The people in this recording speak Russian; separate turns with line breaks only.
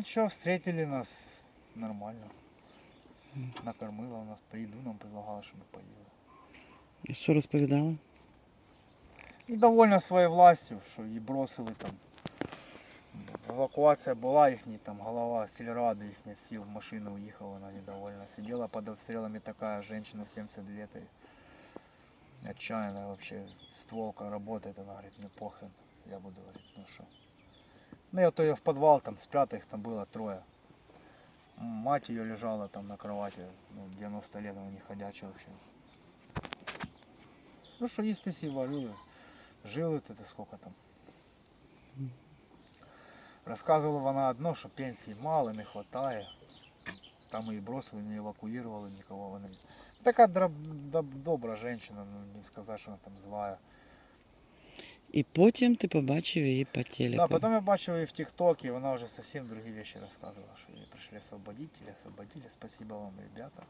Ничего, встретили нас нормально. Накормила у нас, по еду нам предлагала, чтобы поели.
Що розповідала?
Недовольна своєю властю, що її бросили там. Евакуація була їхня, там голова сільради їхня сів в машину, уїхала, вона недовольна. Сидела под обстрелами такая женщина 70 лет и отчаянная вообще, стволка работает, она говорит, мне похрен, я буду говорить, ну что. Ну я то ее в подвал там спрятал, их там было трое. М, Мать ее лежала там на кровати, ну, 90 лет, она не ходячая вообще. Ну что їсти сі варили, жили тут это сколько там. Розказувала вона одно, що пенсії мало, не вистачає. Там її бросили, не евакуювали нікого. Вони... Така дроб... доб- добра жінка, ну не сказати, що вона там злая.
І потім ти побачив її по телеку.
Да, потім я бачив її в ТикТоке, вона вже зовсім другі речі розказувала, що її прийшли освободителі, освободили, спасибо вам, ребята.